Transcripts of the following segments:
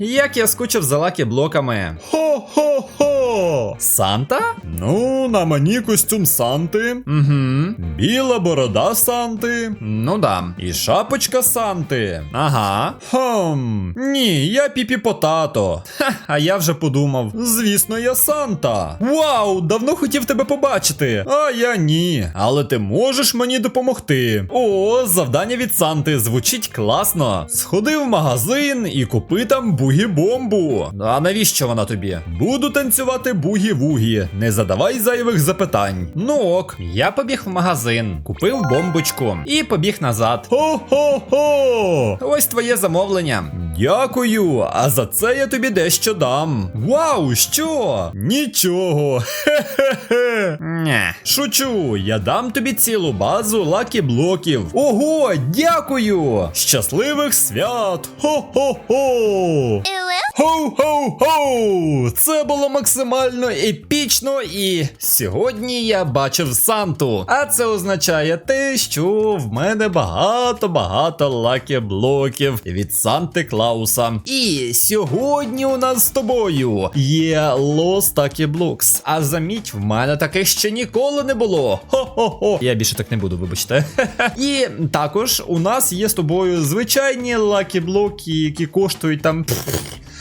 Як я скучив за лакі блоками. Санта? Ну, на мені костюм Санти, Угу. біла борода Санти. Ну да. І шапочка Санти. Ага. Хм, ні, я піпі потато. Ха, а я вже подумав. Звісно, я Санта. Вау, давно хотів тебе побачити. А я ні. Але ти можеш мені допомогти. О, завдання від Санти звучить класно. Сходи в магазин і купи там бугі-бомбу. А навіщо вона тобі? Буду танцювати бугі-вугі. Не задавай зайвих запитань. Ну ок, я побіг в магазин, купив бомбочку і побіг назад. Хо-хо-хо! Ось твоє замовлення. Дякую, а за це я тобі дещо дам. Вау, що? Нічого. Хе-хе-хе. Нє. Шучу, я дам тобі цілу базу лакі блоків. Ого, дякую! Щасливих свят! Хо-хо-хо! Хоу-хоу-хоу! Це було максимально епічно і сьогодні я бачив Санту. А це означає те, що в мене багато-багато лакі блоків від Санти Клауса. І сьогодні у нас з тобою є Lost Lucky Blocks. А заміть, в мене таке ще ніколи не було. Хо-хо-хо. Я більше так не буду, вибачте. І також у нас є з тобою звичайні лакі блоки, які коштують там.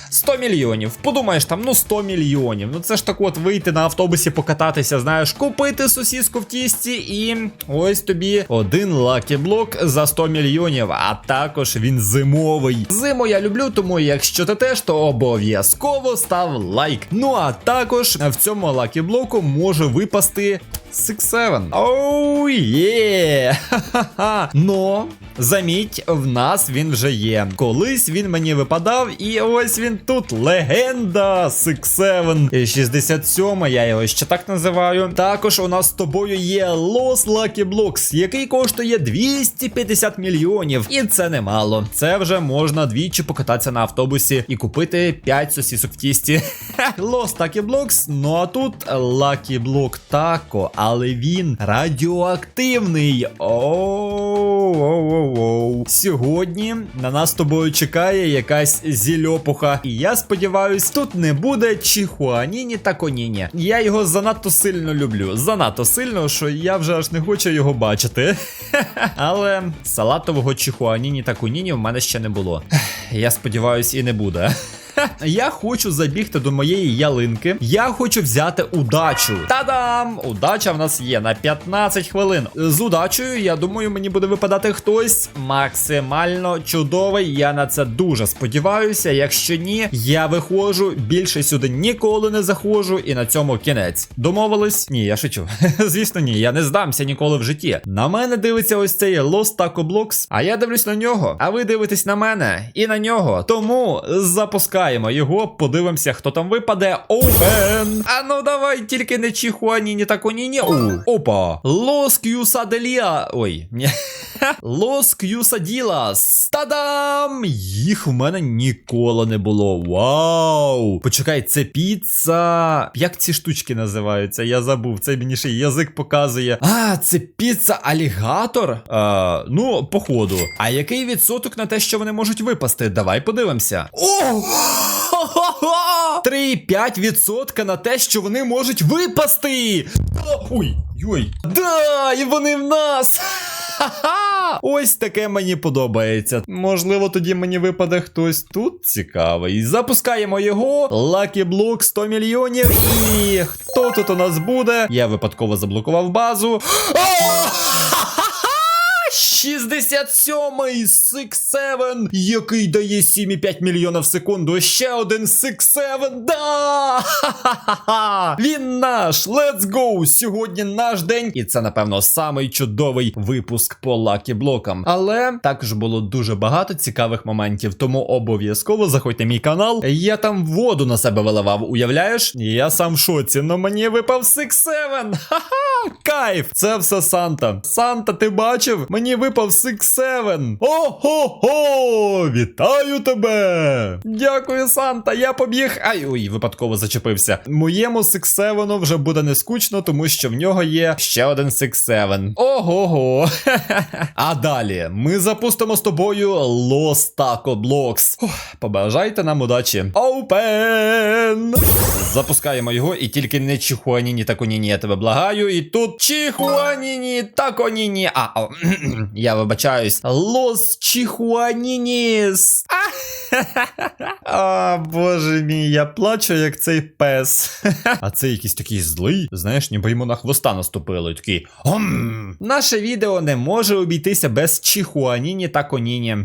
100 мільйонів. Подумаєш, там, ну 100 мільйонів. Ну це ж так от вийти на автобусі, покататися, знаєш, купити сосіску в тісті, і ось тобі один лакі-блок за 100 мільйонів. А також він зимовий. Зиму я люблю, тому якщо ти теж, то обов'язково став лайк. Ну а також в цьому лакі-блоку може випасти. Six Seven. Оу є! Ха-ха-ха. Но, заміть, в нас він вже є. Колись він мені випадав, і ось він тут. Легенда Six Seven. 67, я його ще так називаю. Також у нас з тобою є Lost Lucky Blocks, який коштує 250 мільйонів. І це немало. Це вже можна двічі покататися на автобусі і купити 5 сосісок в тісті. Lost Lucky Blocks, ну а тут Lucky Block Taco, але він радіоактивний. Оу-оу-оу. Сьогодні на нас з тобою чекає якась зільопуха. І я сподіваюсь, тут не буде чихуаніні та коніні. Я його занадто сильно люблю. Занадто сильно, що я вже аж не хочу його бачити. Але салатового чихуаніні та коніні в мене ще не було. Я сподіваюсь, і не буде. Я хочу забігти до моєї ялинки. Я хочу взяти удачу. Та-дам! Удача в нас є на 15 хвилин. З удачею, я думаю, мені буде випадати хтось максимально чудовий. Я на це дуже сподіваюся. Якщо ні, я виходжу. Більше сюди ніколи не заходжу, і на цьому кінець. Домовились? Ні, я шучу. Звісно, ні, я не здамся ніколи в житті. На мене дивиться ось цей Lost Taco Blocks, а я дивлюсь на нього. А ви дивитесь на мене і на нього. Тому запускаємо його, подивимося, хто там випаде. Open! А ну давай, тільки не чихуані, не таконіні. О, опа. Лос К'юсаделія. Ой, ні. Лос К'юсаділас. Та-дам! Їх в мене ніколи не було. Вау! Почекай, це піца. Як ці штучки називаються? Я забув. Це мені ще язик показує. А, це піца алігатор? А, ну, походу. А який відсоток на те, що вони можуть випасти? Давай подивимося. О! 3,5% на те, що вони можуть випасти. Ой, ой. Да, і вони в нас. Ха-ха! Ось таке мені подобається. Можливо, тоді мені випаде хтось тут цікавий. Запускаємо його. Lucky Block 100 мільйонів. І хто тут у нас буде? Я випадково заблокував базу. 67-й Six Seven, який дає 7,5 мільйона в секунду. Ще один Six Seven. Да! Ха-ха-ха! Він наш! Let's go! Сьогодні наш день, і це, напевно, самий чудовий випуск по лакі блокам. Але також було дуже багато цікавих моментів, тому обов'язково заходьте в мій канал. Я там воду на себе виливав, уявляєш? Я сам в шоці, но мені випав Six Seven. Ха-ха! Кайф! Це все Санта. Санта, ти бачив? Мені випав випав Six Seven. Ого-го! Вітаю тебе! Дякую, Санта, я побіг. Ай, ой, випадково зачепився. Моєму Six Seven вже буде не скучно, тому що в нього є ще один Six Seven. Ого-го! А далі ми запустимо з тобою Los Taco Blocks. Побажайте нам удачі. Open! Запускаємо його і тільки не Чихуаніні Таконіні, я тебе благаю. І тут Чихуаніні Таконіні. А, о, я вибачаюсь. Лос Чихуанініс. А, боже мій, я плачу, як цей пес. А це якийсь такий злий, знаєш, ніби йому на хвоста наступили. Такий. Ом. Наше відео не може обійтися без Чихуаніні та Коніні.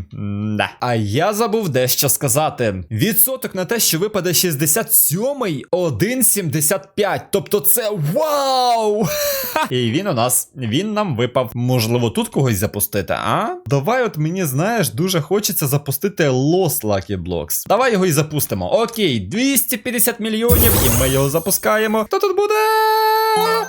Да. А я забув дещо сказати. Відсоток на те, що випаде 67-й 1,75. Тобто це вау! І він у нас, він нам випав. Можливо, тут когось запустити, а? Давай, от мені, знаєш, дуже хочеться запустити Lost Lucky Blocks. Давай його і запустимо. Окей, 250 мільйонів, і ми його запускаємо. Хто тут буде?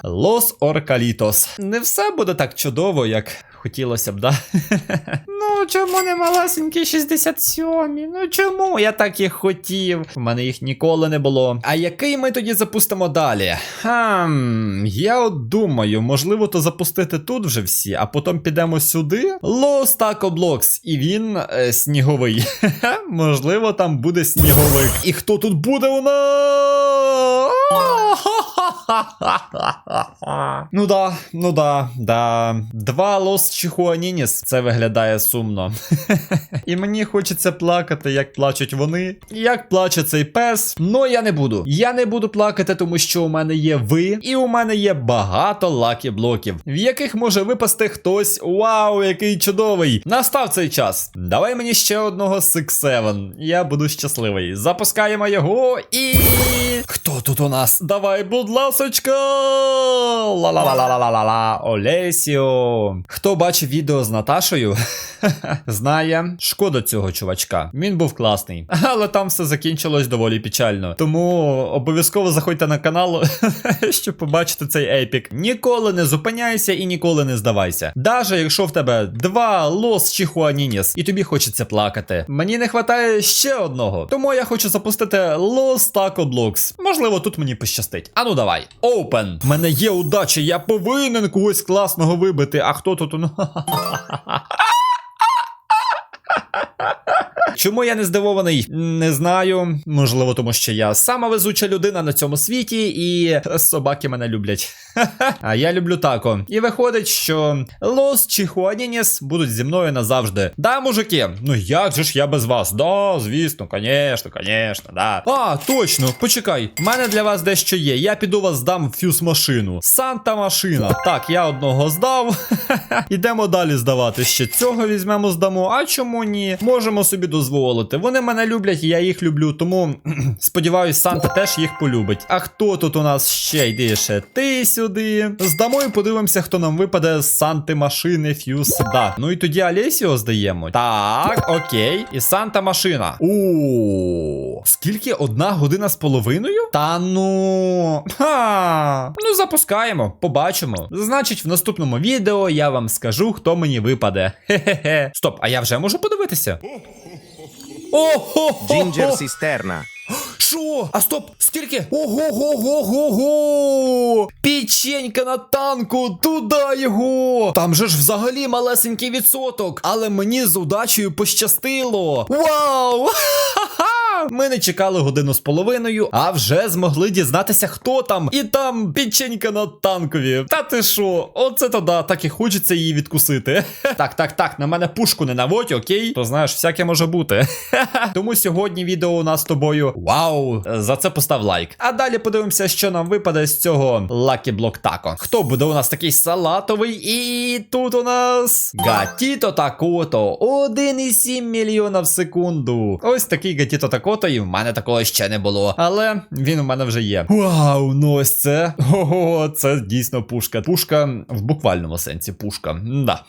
Лос Оркалітос. Не все буде так чудово, як хотілося б, да? Ну, чому не малесенькі 67? Ну чому я так їх хотів? У мене їх ніколи не було. А який ми тоді запустимо далі? Хм, я от думаю, можливо, то запустити тут вже всі, а потім підемо сюди. Taco Blocks, і він е, сніговий. можливо, там буде сніговик. І хто тут буде у нас? Ну да, ну да, да. Два Лос Чихуанініс. Це виглядає сумно. І мені хочеться плакати, як плачуть вони, як плаче цей пес. Ну я не буду. Я не буду плакати, тому що у мене є ви, і у мене є багато лакі блоків, в яких може випасти хтось. Вау, який чудовий! Настав цей час. Давай мені ще одного Six Seven. Я буду щасливий. Запускаємо його і. Хто тут у нас? Давай, будь ласочка! Ла-ла-ла-ла-ла-ла-ла. Олесіо. Хто бачив відео з Наташою, знає, шкода цього чувачка. Він був класний, але там все закінчилось доволі печально. Тому обов'язково заходьте на канал, щоб побачити цей епік. Ніколи не зупиняйся і ніколи не здавайся. Даже якщо в тебе два лос Чихуанініс, і тобі хочеться плакати. Мені не вистачає ще одного. Тому я хочу запустити Лос Taco Blocks. Можливо, тут мені пощастить. Ану давай. Open. В мене є удача, я повинен когось класного вибити. А хто тут? Чому я не здивований? Не знаю. Можливо, тому що я сама везуча людина на цьому світі, і собаки мене люблять. А я люблю тако. І виходить, що Лос чи Хуанініс будуть зі мною назавжди. Да, мужики, ну як же ж я без вас? Да, звісно, конечно, конечно, да. А, точно, почекай. У мене для вас дещо є. Я піду вас здам в фюз машину. Санта машина. Так, я одного здав. Ідемо далі здавати. Ще цього візьмемо, здамо. А чому ні? Можемо собі дозволити. Вони мене люблять, і я їх люблю. Тому сподіваюсь, Санта теж їх полюбить. А хто тут у нас ще? Йди ще ти сюди. Здамо і подивимося, хто нам випаде з Санти машини фьюз. Да. Ну і тоді Алесіо здаємо. Так, окей. І Санта машина. О, скільки одна година з половиною? Та ну. Ха. Ну, запускаємо, побачимо. Значить, в наступному відео я вам скажу, хто мені випаде. Хе-хе-хе. Стоп, а я вже можу подивитися? Ого! Ginger Cisterna. Що? А стоп, скільки? Ого-го-го-го-го! Печенька на танку, туди його! Там же ж взагалі малесенький відсоток, але мені з удачею пощастило. Вау! Ха-ха! Ми не чекали годину з половиною, а вже змогли дізнатися, хто там. І там печенька на танкові. Та ти що? Оце то да, так і хочеться її відкусити. Так, так, так, на мене пушку не наводь, окей? То знаєш, всяке може бути. Тому сьогодні відео у нас з тобою. Вау! За це постав лайк. А далі подивимося, що нам випаде з цього Lucky Block Taco. Хто буде у нас такий салатовий? І тут у нас Гатіто Такото. 1,7 мільйона в секунду. Ось такий Гатіто Такото, і в мене такого ще не було. Але він у мене вже є. Вау, ну ось це. Ого, це дійсно пушка. Пушка в буквальному сенсі пушка. Да.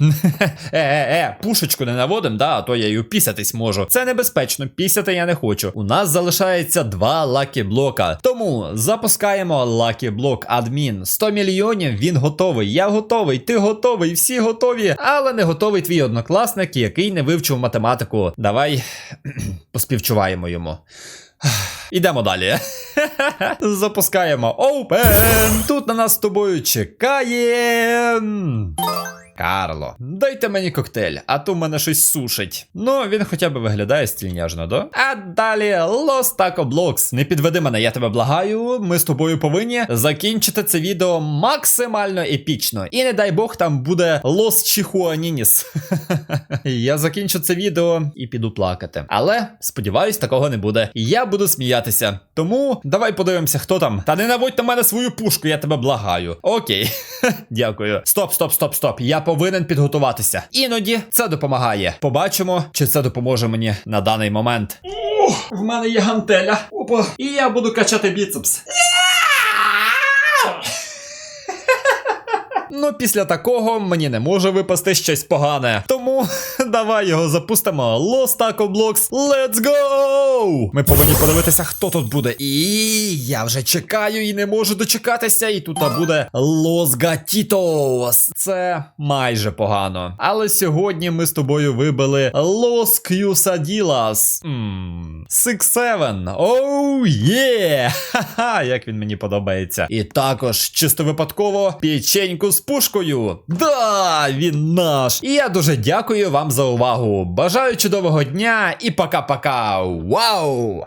Е-е-е, пушечку не наводим, да, а то я її пісятись можу. Це небезпечно, пісяти я не хочу. У нас залишається два лакі блока. Тому запускаємо Lucky Block адмін. 100 мільйонів він готовий. Я готовий, ти готовий, всі готові, але не готовий твій однокласник, який не вивчив математику. Давай поспівчуваємо йому. Ідемо далі. Запускаємо Open. Тут на нас з тобою чекає. Карло, дайте мені коктейль, а то в мене щось сушить. Ну, він хоча б виглядає стільняжно, да? А далі Los Taco Blocks. Не підведи мене, я тебе благаю. Ми з тобою повинні закінчити це відео максимально епічно. І не дай Бог, там буде Los Chihuaninis. я закінчу це відео і піду плакати. Але сподіваюсь, такого не буде. Я буду сміятися. Тому давай подивимося, хто там. Та не наводь на мене свою пушку, я тебе благаю. Окей. Дякую. Стоп, стоп, стоп, стоп. Я повинен підготуватися. Іноді це допомагає. Побачимо, чи це допоможе мені на даний момент. в мене є гантеля. Опа. І я буду качати біцепс. Ну, після такого мені не може випасти щось погане. Тому давай його запустимо. Taco Blocks, let's go! Ми повинні подивитися, хто тут буде. І я вже чекаю і не можу дочекатися. І тут буде Лос Гатітос. Це майже погано. Але сьогодні ми з тобою вибили Лос К'юсаділас. Ммм. Six Seven. Оу, є! Ха-ха, як він мені подобається. І також чисто випадково печеньку з пушкою. Да, він наш. І я дуже дякую вам за увагу. Бажаю чудового дня і пока-пока. Вау!